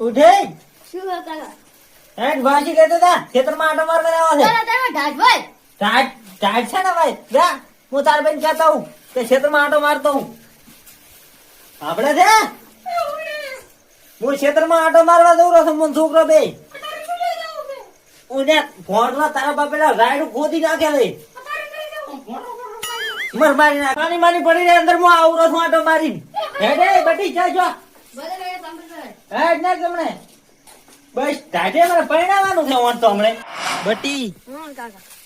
ઉઠે. શું કાકા? હેડ વાંચી લેતો તા. ખેતરમાં આટો મારવા આવો છે. તારા તારા ભાઈ. ટાઈટ ટાઈટ છે ને ભાઈ? જા હું તાર બેન કહેતા હું કે ખેતરમાં આટો મારતો હું આપણે છે? હું ખેતરમાં આટો મારવા દઉં રહ્યો છું મને છોકરો બે. ઉને ભોંડમાં તારા બાપેલા રાયડું ખોદી નાખ્યા રે મર મારી નાખ. માની માની પડી રે અંદર હું આવું છું આટો મારી હેડે બટી જા જો. ભલે ભલે તમે કરો. હેડ ના ગમણે બસ ટાઢે મારે પરિણામવાનું છે ઓન તો હમણે. બટી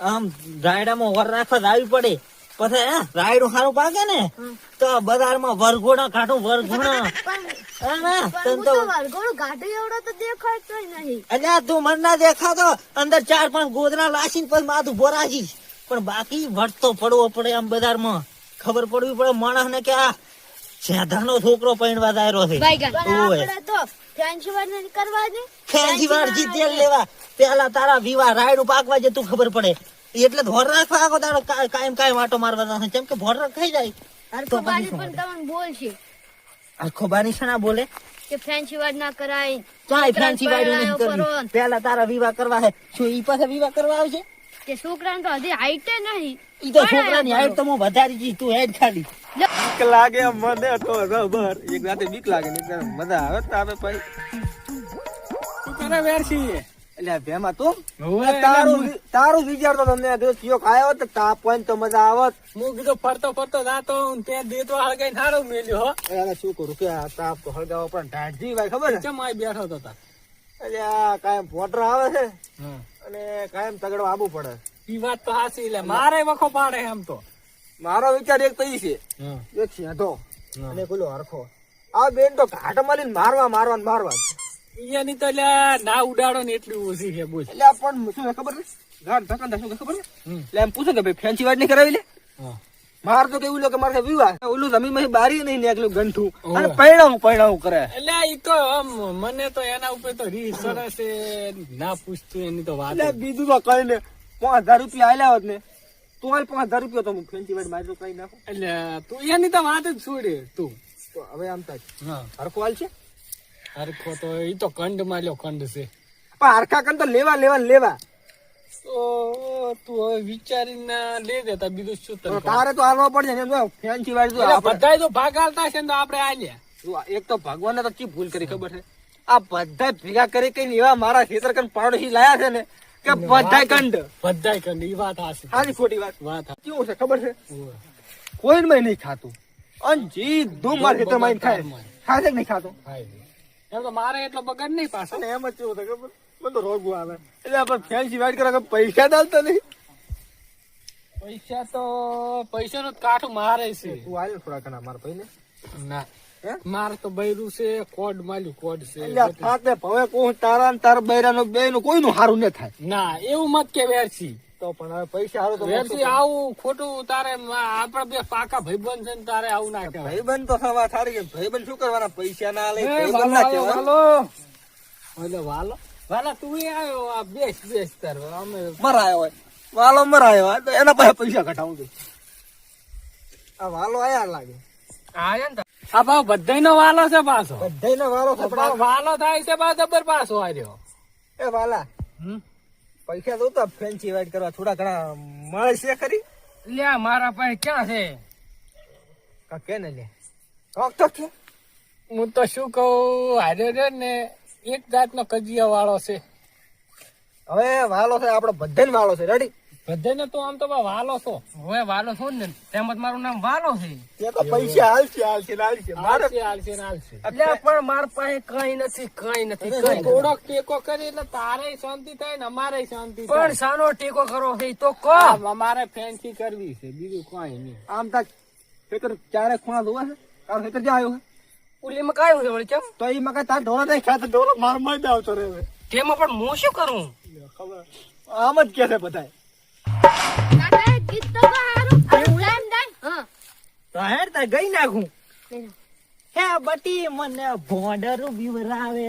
આમ રાયડામાં વર રાખવા આવી પડે. પછી હે રાયડું સારું પાકે ને તો બજારમાં વરઘોડા કાઢું વરઘોડા. અલ્યા મને ના દેખાતો. અંદર ચાર પાંચ ગોદરા લાસીને પછી માથું ભોરાજીશ. પણ બાકી વટતો પડવો પડે આમ બજારમાં. ખબર પડવી પડે માણસ ને કે આ સેધાનો છોકરો પૈણવા દાયરો છે. લેવા. પેલા તારા વિવાહ રાયડું પાકવા જતું ખબર પડે. એટલે ધોર રાખવા આખો દાડો કાયમ કાયમ આટો મારવાનો છે. કેમ કે ભોર ખાઈ જાય. હરખો તો પછી બારી શું પણ કરે? તમને બોલશે. આખો બાની શના બોલે? કે ફેન્સી ના કરાય. ચાય નહીં કરવી. પેલા તારા વિવાહ કરવા છે. શું ઈ પાસે વિવાહ કરવા આવશે? કે છોકરાને તો હજી હાઈટે નહીં. ઈ તો છોકરાની હાઈટ તો હું વધારી જી. તું હેડ ખાલી. બીક લાગે મને તો રબર. એક રાતે બીક લાગે ને મજા આવે તો આવે પછી શું કરે વેરસી એટલે ભેમા તું? તારું તારું વિચારતો તમને ચિયો ખાયો તો તાપ હોય તો મજા આવત હું કીધું ફરતો ફરતો જાતો તે દેતો હળગાઈ સારું મેલ્યો હો. એટલે શું કરું? કે આ તાપ તો હળગાવો પણ ઢાઢજી ભાઈ ખબર છે? ચમ બેઠો તો તા એટલે આ કાયમ પોટર આવે છે અને કાયમ તગડો આવવું પડે. ઈ વાત તો હાચી એટલે મારે વખો પાડે એમ તો. મારો વિચાર એક તો ઈ છે. એક સિંહો અને પેલો હરખો. આ બેન તો ઘાટ મારીને મારવા મારવા ને મારવા જ. ઈયાની તો એટલે ના ઉડાડો ને એટલી ઓછી છે બોલ. એટલે પણ શું ખબર ઘાટ ધક્કા શું ખબર એટલે એમ પૂછો કે ભાઈ ફેન્સી વાત નહીં કરાવી લે? માર તો કેવું લો કે મારે વિવાહ. ઓલું જમીનમાંથી બારી નહીં નીકળ્યું ગંઠું. અને પૈણાવું પૈણાવું કરે. એટલે ઈ તો મને તો એના ઉપર તો રી સરસ ના પૂછતું એની તો વાત બીજું તો કઈ ને પાંચ હજાર રૂપિયા આલ્યા હોત ને તો હાલ પાંચ હજાર રૂપિયા તો હું ફેન્સી વાળી મારી તો કઈ નાખો. એટલે તું એની તો વાત જ છોડે તું. તો હવે આમ હા. હરખો હાલ છે? હરખો તો એ તો કંડ માલ્યો કંડ છે. પણ હરખા કંડ તો લેવા લેવા લેવા. તો તું હવે વિચારીને લે દેતા બીજું શું તને તારે તો હાલવા પડશે ને જો ફેન્સી વાળી તો બધાય તો ભાગ છે ને તો આપણે આલ્યા એક તો ભગવાને તો ચી ભૂલ કરી ખબર છે? આ બધા ભેગા કરી કઈ એવા મારા ખેતર કન પાડોશી લાયા છે ને કે બધાય કંડ. બધાય કંડ ઈ વાત હાસી સારી ખોટી વાત. વાત કેવું છે ખબર છે? કોઈ કોઈ નહીં ખાતું. અન જી ધૂમ માર ખેતરમાં ખાય. ખાય કે નહીં ખાતો? એમ તો મારે એટલો બગડ નહીં પાછો. ને એમ જ કેવું થાય ખબર? મને તો રોગ આવે. એટલે આપણે ફેન્સી વાઇટ કરે પૈસા દાલતા નહીં. પૈસા તો પૈસા નું કાઠું મારે છે. તું આવ્યો થોડા ઘણા મારા ભાઈ ને ના? મારે તો બૈરું છે કોડ માલ્યું કોડ છે. એટલે હવે કોણ તારા ને તારા બૈરાનો બે નું કોઈનું સારું ન થાય. ના એવું મત કે વેરસી. તો પણ હવે પૈસા હારું તો વેરસી આવું ખોટું તારે આપડે બે પાકા ભાઈબંધ છે ને તારે આવું ના કહેવાય. ભાઈબંધ તો સવા થારી કે ભાઈબંધ શું કરવાના? પૈસા ના લે ભાઈબંધ ના વાલો, કહેવાય. હાલો એટલે વાલો વાલા તું આવ્યો આ બેસ બેસ તાર અમે મરાયો હોય. વાલો મરાયો તો એના પાસે પૈસા કઢાવું છું. આ વાલો આયા લાગે. આયા ને આ ભાવ બધાયનો વાલો છે પાછો. બધાયનો વાલો છે પણ પણ વાલો થાય છે બા જબર પાછો આવ્યો એ વાલા પૈસા તો તો ફેન્સી વાઇટ કરવા થોડા ઘણા મળે છે ખરી? લ્યા મારા પાસે ક્યાં છે? કા કે ને લે? કોક તો કે. હું તો શું કહું હારે રે ને એક જાતનો કજિયા વાળો છે. હવે વાલો છે આપણો બધાને વાળો છે રેડી બધાને તો આમ તો વાલો છો. હવે વાલો છો ને તેમજ મારું નામ વાલો છે. તે તો પૈસા હાલશે હાલશે હાલશે. મારે હાલશે હાલશે હાલશે. એટલે પણ માર પાસે કઈ નથી કઈ નથી કઈ થોડોક ટેકો કરી એટલે તારે શાંતિ થાય ને અમારે શાંતિ પણ સાનો ટેકો કરો છે તો કો. અમારે ફેન્સી કરવી છે બીજું કઈ નહીં. આમ tak ખેતર ચારે ખૂણા ધોવા છે? તારો ખેતર જ્યાં આવ્યો છે? ઉલીમાં કાયું છે વળી કેમ તો એ મકાઈ તાર ઢોરો નહીં ખાતે ઢોરો મારમાં આવતો રહે તેમાં પણ હું શું કરું? ખબર. આમ જ કે છે બધાય. ગઈ નાખું. હે બટી મને ભોંડરું બીવરાવે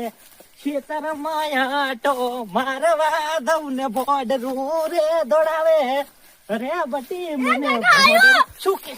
ખેતર માયાટો મારવા દઉં ને ભોડર રે દોડાવે. રે બટી મને શું કે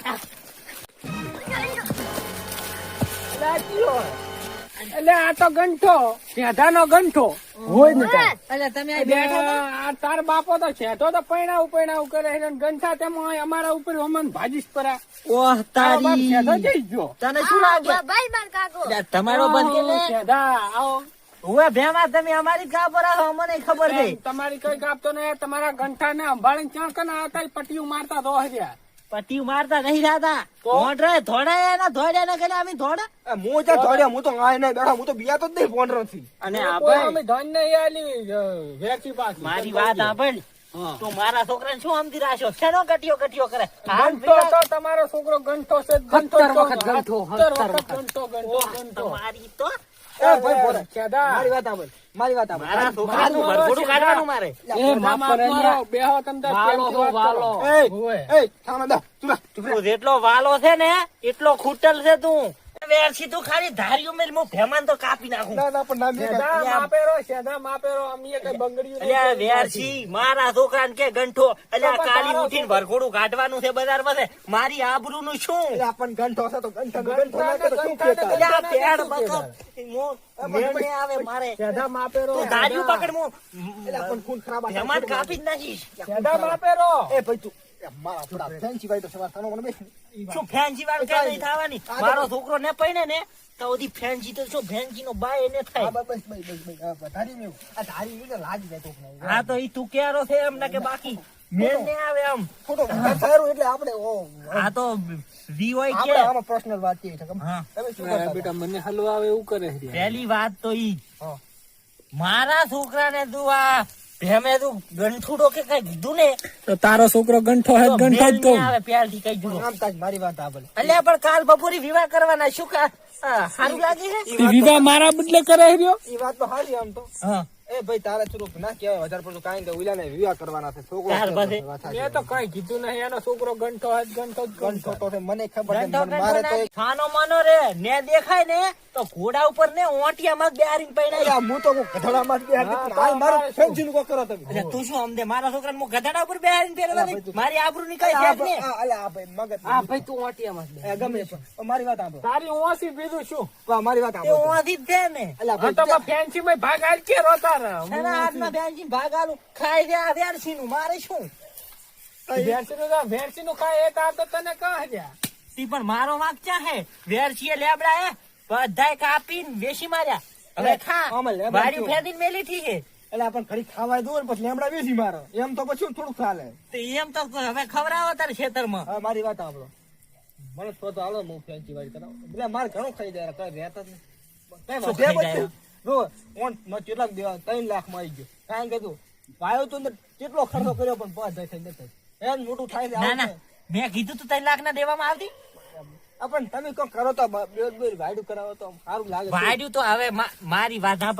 એટલે આ તો ગંઠો. શેઢાનો ગંઠો. હોય ને એટલે તમે આ તાર બાપો તો શેઠો તો પૈણાવું પૈણાવું કરે છે ગંઠા તેમાં અમારા ઉપર અમન ભાજીશ પરા. ઓહ તારી શેઠો જઈ ગયો. તને શું લાગે? ભાઈ માર કાકો. તમારો બંધ કે આવો, હવે ભેમા તમે અમારી કા પર આવો અમને ખબર નહીં. તમારી કઈ કાપતો ને તમારા ગંઠા ને સંભાળીને ક્યાં કને હતા? પટીયું મારતા તો હર્યા પટ્ટી મારતા નહીં રાતા ધોડે ધોડે એના ધોડે ને કરે અમે ધોડા એ હું જા દોડ્યો હું તો આય નહીં બેઠા હું તો બિયા તો જ નહીં ફોન રથી અને આપણે અમે ધન નહીં આલી વેચી પાછી. મારી વાત હા. તું મારા છોકરાને શું આમથી રાખ્યો શેનો કટિયો કટિયો કરે? ગંઠો તો તમારો છોકરો ગંઠો છે ગંઠો વખત ગંઠો, ગંઠો ગંઠો ગંઠો. તમારી તો એ ભાઈ બોલે. મારી વાત સાંભળ. મારી વાત સાંભળ. મારા છોકરાનું ભરભોડું કાઢવાનું મારે એ માફ કરો, બેહો તમ વાલો પ્રેમથી તો વાત વાલો. એ એ થામે દા તું રા, ચૂપ રે. તું જેટલો વાલો છે ને એટલો ખૂટલ છે તું. વેરસી તું ખાલી ધાર્યું મેલ હું ભેમાન તો કાપી નાખું ના ના પણ ના મેં શેઠા, માપેરો, સેધા માપેરો. અમીએ કઈ બંગડીયું અલ્યા વેરસી મારા છોકરાને કે ગંઠો અલ્યા કાલી ઉઠીને ભરખોડું કાઢવાનું છે બજાર પાસે મારી આબરૂનું શું એટલે આ પણ ગંઠો છે તો ગંઠો ગંઠો ના તો શું કહેતા? અલ્યા પેડ શું બકર કહેતા? હું મેળ નહીં આવે મારે સેધા માપેરો. તું ધાર્યું પકડ હું એટલે આ પણ ખૂન ખરાબ ભેમાન કાપી જ નાખીશ સેધા માપેરો. એ ભાઈ તું મારા થોડા ફેન્સી ભાઈ તો સવાર થાનો મને શું ફેન્સી વાળ કઈ નહીં થવાની? મારો છોકરો ને પૈણે ને તો ઓધી ફેન્સી તો શું ફેન્સી નો બાય એને થાય. બસ બસ બસ બસ બસ ધારી મેં. આ ધારી એટલે લાગી જાય તો હા તો ઈ તું ક્યારો છે એમ ને કે બાકી? મેળ નહીં આવે એમ ખોટો સારું એટલે આપણે ઓ આ તો વી હોય આપણે આમાં પર્સનલ વાત છે તમે શું કરતા બેટા મને હલવા આવે એવું કરે છે. પહેલી વાત તો ઈ. મારા છોકરાને તું આ ભેમે તું ગંઠુડો કે કઈ કીધું ને તો તારો છોકરો ગંઠો હે ગંઠો જ કહું. કહી દીધું આમ તાજ મારી વાત સાંભળ અલ્યા પણ કાલ બપોરે વિવાહ કરવાના શું કા? સારું લાગે છે? વિવાહ મારા બદલે કરે વાત તો હારી આમ તો. હા. એ ભાઈ તારે થોડુંક ના કહેવાય વધારે પડતું કાંઈ તો ઉલાને વિવાહ કરવાના છે છોકરો. મેં તો કઈ કીધું નહીં એનો છોકરો ગંઠો હે ગંઠો જ ગંઠો. તો મને ખબર મારે તો ખાનો માનો રે ને દેખાય ને તો ઘોડા ઉપર ને ઓંટિયામાં બેહારીને પૈણાય હું તો ગધડામાં જ બેહાડી હાલ મારું અમારે ફેન્સીનું કરો તમે. એટલે તું શું અમને મારા છોકરાને હું ગધડા ઉપર બેહારીને ફેરવવા મારી આબરૂ ની કઈ અલ્યા, ને. અલે આ ભાઈ મગજ આ ભાઈ તું ઓટિયામાં જ ગમે પણ મારી વાત સાંભળો. તારી ઓસી બીજું શું? મારી વાત તે સાંભળો. ઓંથી જ છે ને. અલ્યા, તો ફેન્સી માં ભાગ હાલ કે રોતા. એના હાથમાં બેસી ભાગ આલું ખાઈ ગયા વેરસી નું મારે શું? ભેંસી નું તો- ભેંસી નું ખાય એ તાર તો તને કહે છે. તી પણ મારો વાંક ક્યાં હે? વેરસીએ લેબડા હે બધાય કાપીને વેસી માર્યા. હવે ખા કેવું? ફેદીને મેલી થી હે. અલ્યા, પણ ઘડી ખાવા દો ને પછી લેમડા બેસી મારો. એમ તો પછી થોડુંક ચાલે તો એમ તો હવે ખવડાવો તારે ખેતરમાં. હા મારી વાત આપણો મને તો તો હાલો હું ફેન્સી વાળી કરાવો. એટલે મારે ઘણું ખાઈ જાય કઈ રહેતા જ નહીં. શું? જો ઓનમાં કેટલાક દેવા ત્રણ લાખમાં આવી ગયો. કારણ કે તું પાયો તો કેટલો ખર્ચો કર્યો પણ પાંચ હજાર થઈ નથી એમ મોટું થાય છે ના ના. મેં કીધું તું ત્રણ લાખ ના દેવામાં આવતી? પણ તમે કોઈ કરો તો વાયડું કરાવો તો સારું લાગે છે. તો હવે મારી વાત આ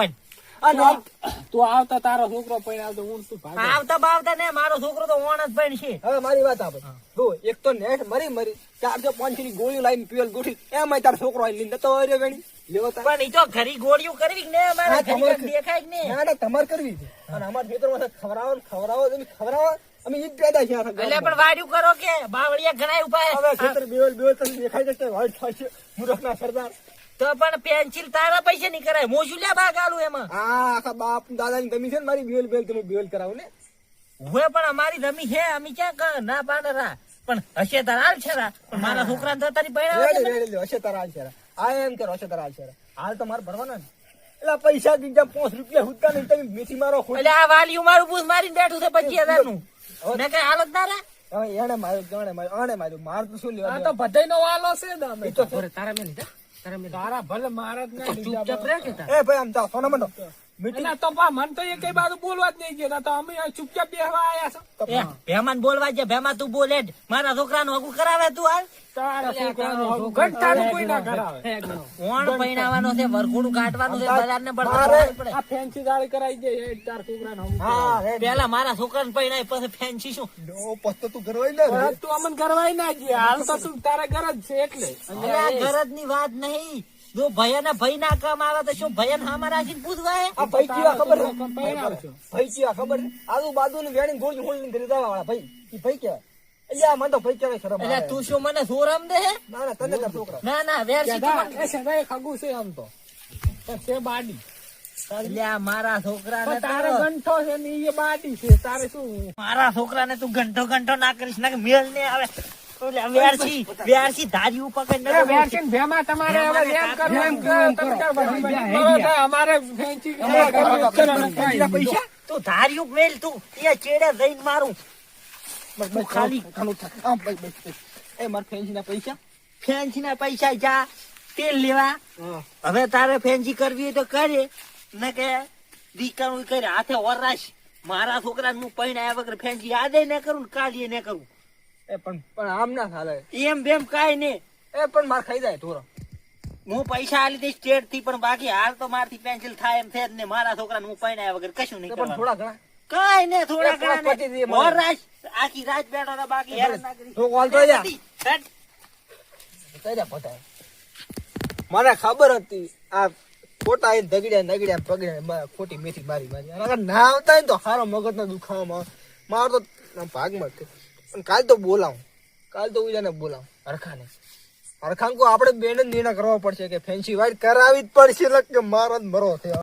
તું આવતા તારો છોકરો પણ આવતો હું તું ભાગે. આવતા બાવતા ને મારો છોકરો તો ઓણ જ પણ છે. હવે મારી વાત આપે જો એક તો નેટ મરી મરી ચારસો પાંચસો ની ગોળી લાવીને પીવલ ગોઠી એમાં તારો છોકરો લીધો તો અરે વેણી. પણ ઈ તો ઘરી ગોળીઓ કરવી ને? અમારે હા, ઘરી તમારે કાંઈક દેખાય ને? ના ના તમારે કરવી છે. અને અમારા ખેતરમાં ખવડાવો ને ખવડાવો તમે ખવડાવો. અમે ઈ પેદા છે એટલે પણ વાડ્યું કરો કે? બાવળિયા ઘણા ઊભા હવે ખેતર બેવલ બેવલ તમને દેખાય છે વાઈટ થાય છે. સરદાર. તો પણ પેન્સિલ તારા પૈસે નહીં કરાય. શું લ્યા ભાગ આલું એમાં. હા આખા બાપ દાદાની ગમી છે ને મારી બેવલ બેવલ તમે બેવલ કરાવો ને. હું પણ અમારી જમી છે અમે ક્યાં ના પાડે રા પણ હશે તારા હાલ છે પણ મારા છોકરા તો તારી લ્યો, હશે તારા હાલ છે આ એમ કરો હશે તારા હાલ છે હાલ તો મારે ભરવાના ને એટલે પૈસા દીધા પાંચ રૂપિયા હુદતા નહીં તમે મીઠી મારો ખોટ એટલે આ વાલીયું મારું પૂછ મારીને બેઠું છે પચીસ હજારનું મેં કઈ હાલત ના રા. એને માર્યું જાણે માર્યું આને માર્યું. માર તો શું આ લેવા તો બધાયનો વાલો છે ને અમે. તો તારા મેં લીધા. તારા મેં તારા ભલે મારા જ ના લીધા ચૂપચાપ રહે કે તાર? એ ભાઈ આમ જાઓ સોના મંડો એના તો પા મને તો એ કઈ બાજુ બોલવા જ નહીં ગયા તો અમે ચૂપચાપ બેહવા આયા છો. ભેમાન બોલવા છે ભેમા તું બોલે જ. મારા છોકરાનું હગું કરાવે તું હાલ. તારા છોકરાનો ઘંટાનું કોઈ ના કરાવે. હે, ગણો. કોણ પૈણાવાનો છે? વરઘોડું કાઢવાનું છે બજારને મારે- બળતણ પડે. આ ફેન્સી દાળી કરાવી દે એ તાર છોકરાનો હમ હા રેડી પેલા મારા છોકરાને પૈણાય પછી ફેન્સી શું? તું ઘરવાઈ ને તું અમને કરવાય ના ગયા હાલ તો તું તારા ઘર જ છે એટલે. ઘર જ ની વાત નહીં. જો ભયને ભય ના કામ આવે તો શું ભયન હામાં રાખીને પૂછવાય? આ ભાઈ ચીવા ખબર ભાઈ કેવા ખબર આજુ બાજુ ની વેણી ગોળ હોળી ઘરે જવા વાળા ભાઈ એ ભાઈ કેવા અલ્યા મને તો ભાઈ કેવાય શરમ અલ્યા તું શું મને સોરમ દે? ના ના તને છોકરા. ના ના વેર સદા- એ ખગુ છે આમ તો. છે બાડી. આ મારા છોકરાને પણ તારે ગંઠો છે ને એ બાડી છે. તારે શું મારા છોકરાને તું ઘંટો ઘંટો ના કરીશ ના મેળ ને આવે. તો ધાર્યું મેલ તું એ ચેડે જઈને મારું. ખાલી. એ મારા ફેન્સી ના પૈસા? ફેન્સી ના પૈસા જા તેલ લેવા. હવે તારે ફેન્સી કરવી હોય તો કરે. ને કે દીકરા કરે હાથે વરરાશ. મારા છોકરા હું પૈણા વગર ફેન્સી યાદે ન કરું ને કાઢીએ ન કરું. એ પણ પણ આમ ના ચાલે. એમ બેમ કાંઈ નહીં. એ પણ માર ખાઈ જાય ઢોરો. હું પૈસા આલી દઈશ સ્ટેટથી પણ બાકી હાલ તો મારથી પેન્સિલ થાય એમ છે જ ને. મારા છોકરાને હું પૈણા વગર કશું નહીં પણ થોડા ઘણા. કઈ ને થોડા ઘણા ને. મોર રાત, આખી રાત બેઠો તો બાકી હેરાન ના કરી. તો કોલ તો જા. હેટ. કઈ મને ખબર હતી આ ખોટા આઈને દગડ્યા દગડ્યા પગડ્યા ખોટી મેથી મારી મારી. ના આવતા ને તો હારો મગજ ના દુખાવામાં મારો તો ભાગ ભાગમાં કાલ તો બોલાવું. કાલ તો ઉજાને બોલાવું, હરખાને. હરખાન કો આપણે બેન નિર્ણય કરવો પડશે કે ફેન્સી વાઇટ કરાવી જ પડશે, એટલે કે મારો મરો થયો.